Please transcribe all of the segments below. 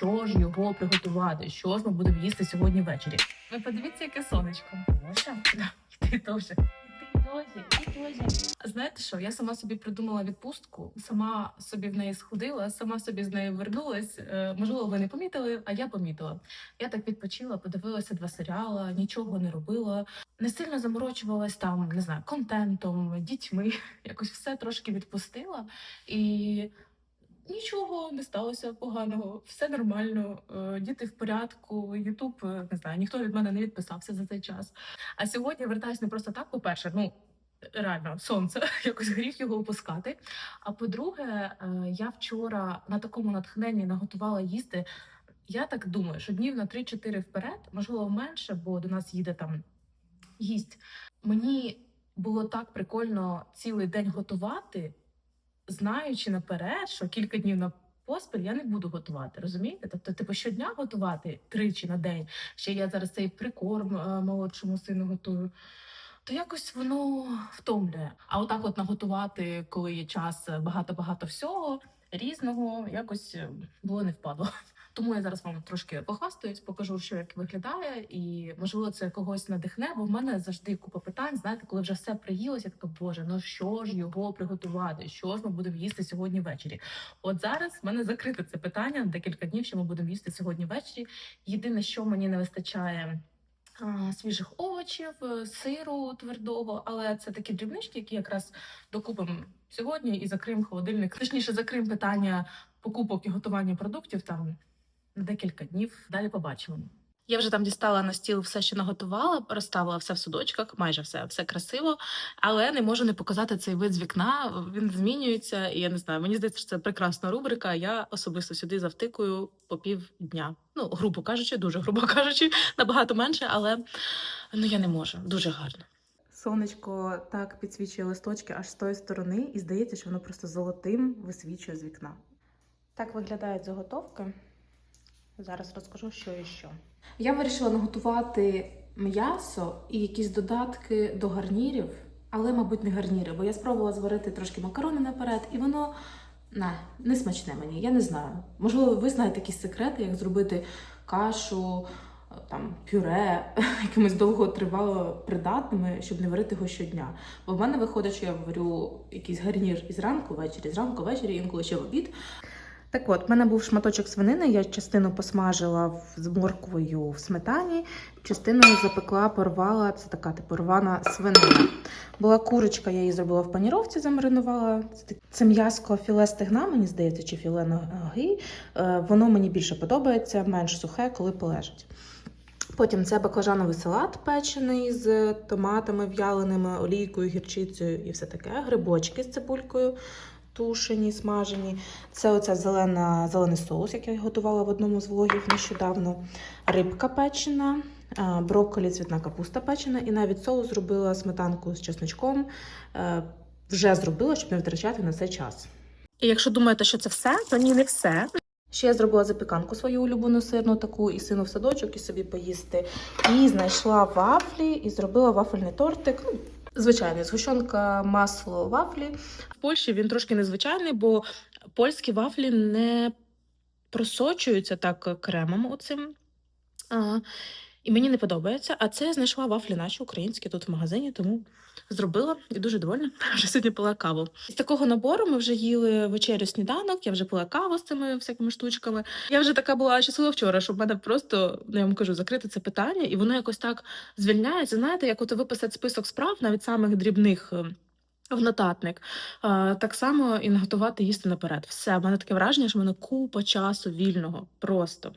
що ж його приготувати, що ж ми будемо їсти сьогодні ввечері. Ви подивіться, яке сонечко. Боже, і ти теж. Знаєте що? Я сама собі придумала відпустку, сама собі в неї сходила, сама собі з нею вернулась. Е, можливо, ви не помітили, а я помітила. Я так відпочила, подивилася два серіали, нічого не робила, не сильно заморочувалась там, не знаю, контентом, дітьми. Якось все трошки відпустила і. Нічого не сталося поганого, все нормально. е, Діти в порядку. Ютуб е, не знаю, ніхто від мене не відписався за цей час. А сьогодні вертаюсь не просто так. По-перше, ну реально сонце, якось гріх його опускати. А по-друге, е, я вчора на такому натхненні наготувала їсти. Я так думаю, що днів на 3-4 вперед, можливо, менше, бо до нас їде там гість. Мені було так прикольно цілий день готувати, знаючи наперед, що кілька днів на поспіль я не буду готувати. Розумієте? Тобто, типу, щодня готувати тричі на день. Ще я зараз цей прикорм е, молодшому сину готую. То якось воно втомлює. А отак, от наготувати, коли є час е, багато-багато всього різного, якось е, було не впадло. Тому я зараз вам трошки похвастаюсь, покажу, що як виглядає, і можливо це когось надихне, бо в мене завжди купа питань. Знаєте, коли вже все приїлося, я така боже, ну що ж його приготувати? Що ж ми будемо їсти сьогодні ввечері? От зараз в мене закрите це питання на декілька днів, що ми будемо їсти сьогодні ввечері. Єдине, що мені не вистачає. Свіжих овочів, е, сиру твердого, але це такі дрібнички, які якраз докупимо сьогодні і закриємо холодильник. Точніше, закриємо питання покупок і готування продуктів там декілька днів. Далі побачимо. Я вже там дістала на стіл все, що наготувала, розставила все в судочках, майже все, все красиво, але не можу не показати цей вид з вікна. Він змінюється, і я не знаю. Мені здається, що це прекрасна рубрика. Я особисто сюди завтикую по півдня. Ну, грубо кажучи, дуже грубо кажучи, набагато менше, але ну я не можу. Дуже гарно. Сонечко так підсвічує листочки аж з тої сторони, і здається, що воно просто золотим висвічує з вікна. Так виглядають заготовки. Зараз розкажу, що і що. Я вирішила наготувати м'ясо і якісь додатки до гарнірів, але, мабуть, не гарніри, бо я спробувала зварити трошки макарони наперед, і воно не, не смачне мені. Я не знаю. Можливо, ви знаєте якісь секрети, як зробити кашу, там пюре якимось довготривало придатними, щоб не варити його щодня. Бо в мене виходить, що я варю якийсь гарнір і зранку, ввечері, зранку, ввечері, інколи ще в обід. Так от, в мене був шматочок свинини, я частину посмажила з морквою в сметані, частину запекла, порвала. Це така типу рвана свинина. Була курочка, я її зробила в паніровці, замаринувала. Це, м'яско філе стегна, мені здається, чи філе ноги. Е, Воно мені більше подобається, менш сухе, коли полежить. Потім це баклажановий салат печений з томатами в'яленими, олійкою, гірчицею і все таке. Грибочки з цибулькою, тушені, смажені. Це оця зелена, зелений соус, який я готувала в одному з влогів нещодавно. Рибка печена, брокколі, цвітна капуста печена, і навіть соус зробила сметанку з чесночком. Е, Вже зробила, щоб не витрачати на це час. І якщо думаєте, що це все, то ні, не все. Ще я зробила запіканку свою улюблену сирну таку і сину в садочок, і собі поїсти. І знайшла вафлі і зробила вафельний тортик. Ну, звичайний, згущенка, масло, вафлі. В Польщі він трошки незвичайний, бо польські вафлі не просочуються так кремом оцим. А, і мені не подобається. А це я знайшла вафлі наші українські тут в магазині, тому зробила і дуже довольна. Вже сьогодні пила каву. З такого набору ми вже їли вечерю сніданок, я вже пила каву з цими всякими штучками. Я вже така була щаслива вчора, що в мене просто, ну я вам кажу, закрити це питання, і воно якось так звільняється. Знаєте, як от виписати список справ, навіть самих дрібних. е, В нотатник Е, так само і наготувати їсти наперед. Все, в мене таке враження, що в мене купа часу вільного. Просто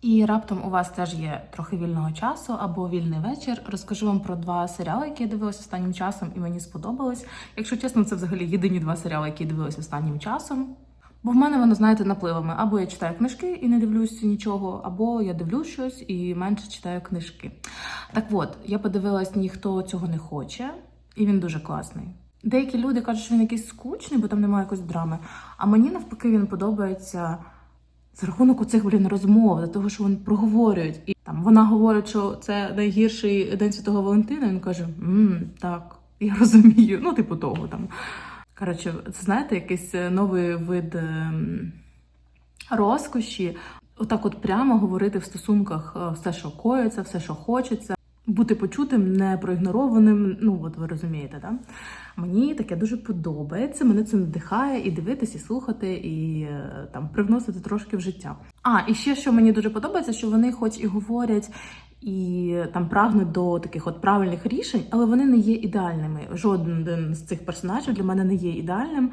І раптом у вас теж є трохи вільного часу або вільний вечір. Розкажу вам про два серіали, які я дивилася останнім часом, і мені сподобалось. Якщо чесно, це взагалі єдині два серіали, які я дивилася останнім часом. Бо в мене воно, знаєте, напливами. Або я читаю книжки і не дивлюсь нічого, або я дивлюсь щось і менше читаю книжки. Так от, я подивилась, ніхто цього не хоче, і він дуже класний. Деякі люди кажуть, що він якийсь скучний, бо там немає якоїсь драми. А мені навпаки він подобається за рахунок оцих блін розмов, за того, що вони проговорюють. І там вона говорить, що це найгірший день Святого Валентина. Він каже: Мм, так, я розумію. Ну, типу того там. Коротше, це знаєте, якийсь е, новий вид ем, розкоші. отак, от прямо говорити в стосунках е, все, що коїться, все, що хочеться, бути почутим, не проігнорованим. Ну от ви розумієте, да? Мені таке дуже подобається. Мене це надихає і дивитись, і слухати, і е, там привносити трошки в життя. А і ще що мені дуже подобається, що вони, хоч і говорять. І там прагнуть до таких от правильних рішень, але вони не є ідеальними. Жоден з цих персонажів для мене не є ідеальним,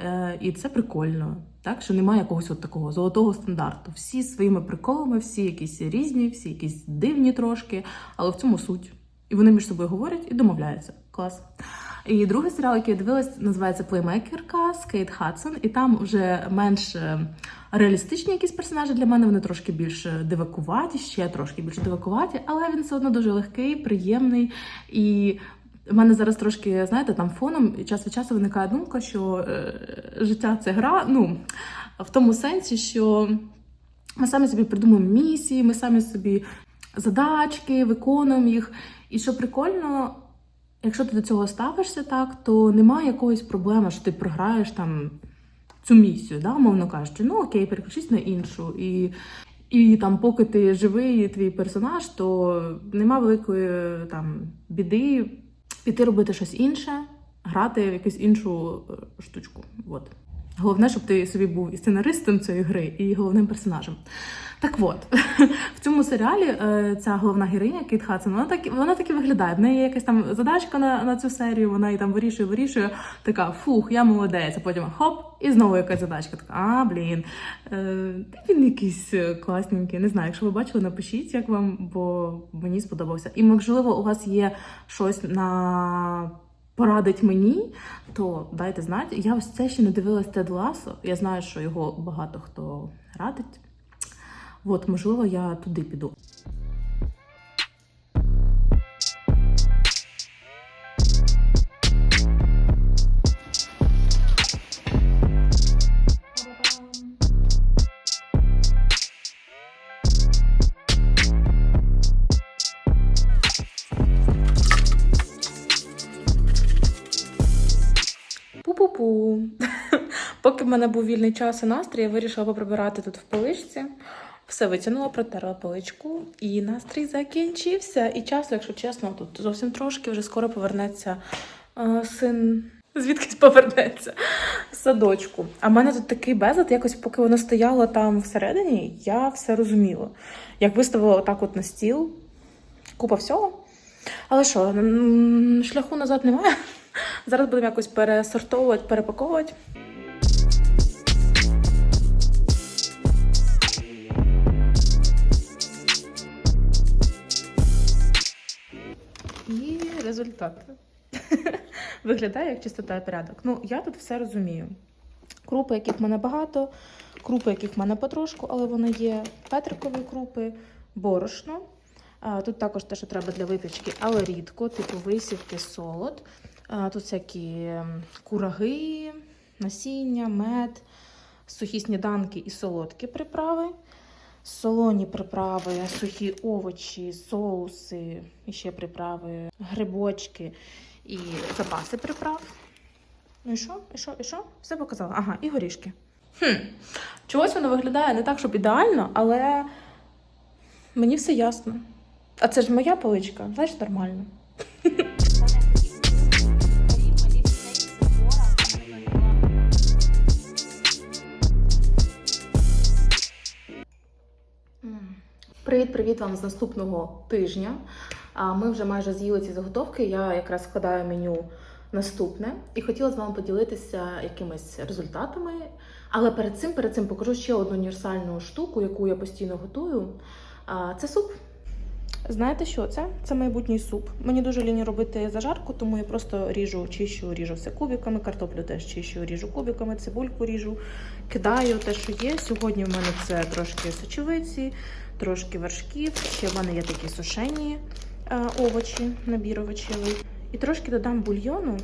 е, і це прикольно. Так що немає якогось от такого золотого стандарту. Всі своїми приколами, всі якісь різні, всі якісь дивні трошки, але в цьому суть. І вони між собою говорять і домовляються. Клас. І другий серіал, який я дивилась, називається Плеймейкерка з Кейт Хадсон, і там вже менш е, реалістичні якісь персонажі для мене. Вони трошки більш дивакуваті, ще трошки більш дивакуваті, але він все одно дуже легкий, приємний. І в мене зараз трошки, знаєте, там фоном час від часу виникає думка, що е, життя це гра. Ну в тому сенсі, що ми самі собі придумуємо місії, ми самі собі задачки, виконуємо їх. І що прикольно, якщо ти до цього ставишся так, то немає якоїсь проблеми, що ти програєш там цю місію, да, мовно кажучи, ну окей, переключись на іншу. І, і там, поки ти живий твій персонаж, то нема великої там біди піти робити щось інше, грати в якусь іншу е, штучку. От. Головне, щоб ти собі був і сценаристом цієї гри, і головним персонажем. Так от, в цьому серіалі е, ця головна героїня Кіт Хадсон, вона так, вона так і виглядає. В неї є якась там задачка на, на цю серію, вона її там вирішує, вирішує. Така фух, я молодець. А потім хоп, і знову якась задачка. Така, а, блін. Е, він якийсь е, класненький. Не знаю, якщо ви бачили, напишіть, як вам, бо мені сподобався. І можливо, у вас є щось на. Порадить мені, то дайте знати. Я ось це ще не дивилась Тед Ласо. Я знаю, що його багато хто радить. От, можливо, я туди піду. Пу-пу-пу. Поки в мене був вільний час і настрій, я вирішила поприбирати тут в поличці. Все витягнула, протерла поличку, і настрій закінчився. І часу, якщо чесно, тут зовсім трошки вже скоро повернеться е, син. Звідкись повернеться садочку. А в мене тут такий безлад, якось поки воно стояло там всередині, я все розуміла. Як виставила отак от на стіл, купа всього. Але що, шляху назад немає. Зараз будемо якось пересортовувати, перепаковувати. Результат. Виглядає як чистота і порядок. Ну, я тут все розумію. Крупи, яких в мене багато, крупи, яких в мене потрошку, але вони є. Петрикові крупи, борошно. Тут також те, що треба для випічки, але рідко, типу висівки, солод. Тут всякі ем, кураги, насіння, мед, сухі сніданки і солодкі приправи, солоні приправи, сухі овочі, соуси, ще приправи, грибочки і запаси приправ. Ну і що? І що? І що? Все показала. Ага, і горішки. Хм. Чогось воно виглядає не так, щоб ідеально, але мені все ясно. А це ж моя поличка, значить нормально. Привіт-привіт вам з наступного тижня. Ми вже майже з'їли ці заготовки. Я якраз складаю меню наступне і хотіла з вами поділитися якимись результатами. Але перед цим, перед цим покажу ще одну універсальну штуку, яку я постійно готую. Це суп. Знаєте що це? Це майбутній суп. Мені дуже лінь робити зажарку, тому я просто ріжу, чищу, ріжу все кубиками, картоплю теж чищу, ріжу кубиками, цибульку ріжу, кидаю те, що є. Сьогодні в мене це трошки сочевиці, трошки вершків, ще в мене є такі сушені е, овочі, набір овочевий. І трошки додам бульйону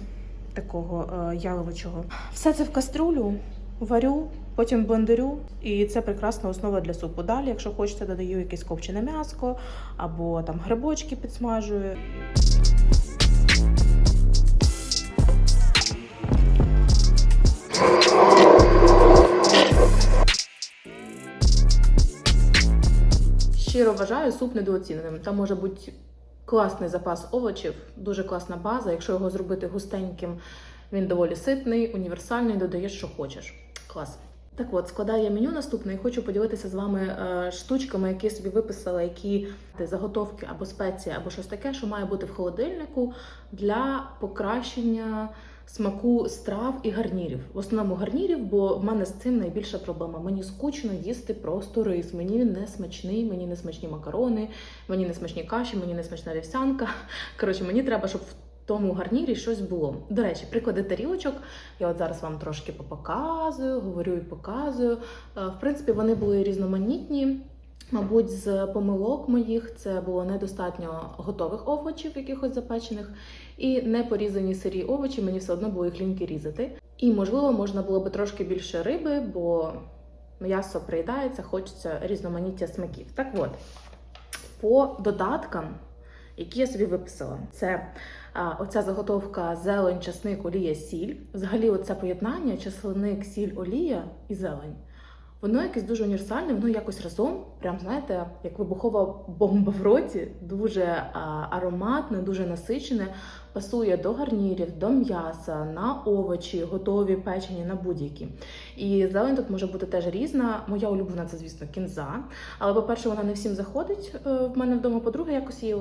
такого е, яловичого. Все це в каструлю варю, потім блендерю, і це прекрасна основа для супу. Далі, якщо хочете, додаю якесь копчене м'ясо або там грибочки підсмажую. Щиро вважаю суп недооціненим. Там може бути класний запас овочів, дуже класна база. Якщо його зробити густеньким, він доволі ситний, універсальний, додаєш, що хочеш. Клас. Так от, складаю я меню наступне і хочу поділитися з вами е, штучками, які собі виписала, які заготовки або спеції, або щось таке, що має бути в холодильнику для покращення смаку страв і гарнірів. В основному гарнірів, бо в мене з цим найбільша проблема. Мені скучно їсти просто рис. Мені не смачний, мені не смачні макарони, мені не смачні каші, мені не смачна вівсянка. Коротше, мені треба, щоб в тому гарнірі щось було. До речі, приклади тарілочок. Я от зараз вам трошки попоказую, говорю і показую. Е, В принципі, вони були різноманітні. Мабуть, з помилок моїх це було недостатньо готових овочів, якихось запечених, і не порізані сирі овочі, мені все одно було їх ліньки різати. І можливо, можна було би трошки більше риби, бо м'ясо приїдається, хочеться різноманіття смаків. Так от, по додаткам, які я собі виписала, це а, оця заготовка зелень, часник, олія, сіль. Взагалі, оце поєднання часник, сіль, олія і зелень. Воно якесь дуже універсальне, воно якось разом, прям знаєте, як вибухова бомба в роті, дуже ароматне, дуже насичене, пасує до гарнірів, до м'яса, на овочі, готові, печені, на будь-які. І зелень тут може бути теж різна. Моя улюблена це, звісно, кінза. Але, по-перше, вона не всім заходить е, в мене вдома. По-друге, якось її е,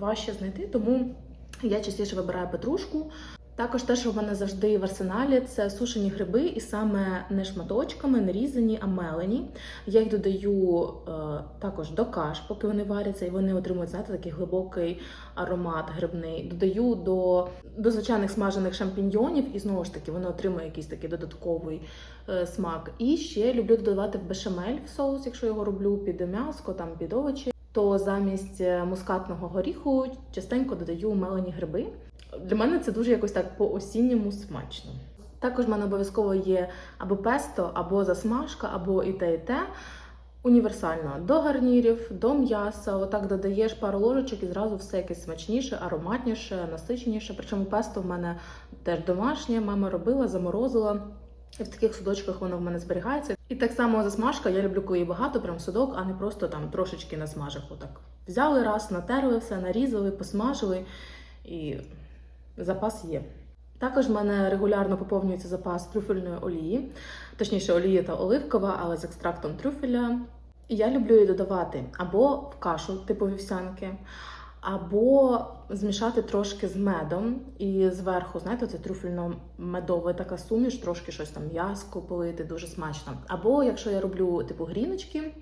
важче знайти, тому я частіше вибираю петрушку. Також те, що в мене завжди в арсеналі, це сушені гриби, і саме не шматочками, не різані, а мелені. Я їх додаю е, також до каш, поки вони варяться, і вони отримують знаєте, такий глибокий аромат грибний. Додаю до, до звичайних смажених шампіньйонів, і знову ж таки вони отримують якийсь такий додатковий е, смак. І ще люблю додавати в бешамель в соус, якщо його роблю під м'яско, там під овочі. То замість е, мускатного горіху частенько додаю мелені гриби. Для мене це дуже якось так по-осінньому смачно. Також в мене обов'язково є або песто, або засмажка, або і те, і те. Універсально до гарнірів, до м'яса. Отак додаєш пару ложечок і зразу все якесь смачніше, ароматніше, насиченіше. Причому песто в мене теж домашнє, мама робила, заморозила. І в таких судочках воно в мене зберігається. І так само засмажка. Я люблю, коли багато, прям судок, а не просто там трошечки насмажив. Отак. Взяли раз, натерли все, нарізали, посмажили і запас є. Також в мене регулярно поповнюється запас трюфельної олії, точніше, олія та оливкова, але з екстрактом трюфеля. І я люблю її додавати або в кашу, типу вівсянки, або змішати трошки з медом і зверху, знаєте, це трюфельно-медова така суміш, трошки щось там м'яско полити, дуже смачно. Або якщо я роблю типу гріночки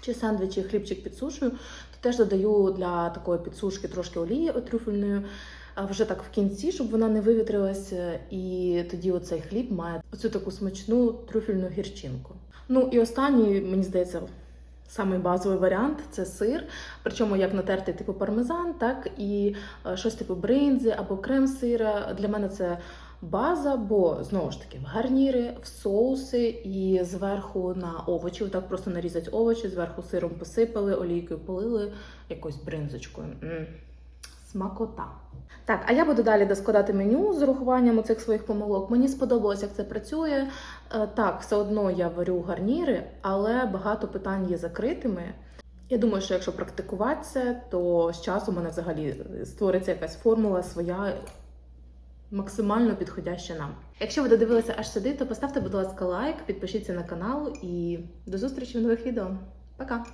чи сендвічі, хлібчик підсушую, то теж додаю для такої підсушки трошки олії трюфельної. А вже так в кінці, щоб вона не вивітрилася, і тоді оцей хліб має оцю таку смачну трюфельну гірчинку. Ну і останній, мені здається, самий базовий варіант це сир. Причому як натертий типу пармезан, так і е, щось типу бринзи або крем сира. Для мене це база, бо знову ж таки в гарніри, в соуси і зверху на овочі. Так просто нарізать овочі, зверху сиром посипали, олійкою полили, якоюсь бринзочкою. М. Смакота. Так, а я буду далі доскладати меню з урахуванням цих своїх помилок. Мені сподобалось, як це працює. Е, Так, все одно я варю гарніри, але багато питань є закритими. Я думаю, що якщо практикувати це, то з часом у мене взагалі створиться якась формула своя. Максимально підходяща нам. Якщо ви додивилися аж сюди, то поставте, будь ласка, лайк, підпишіться на канал і до зустрічі в нових відео. Пока!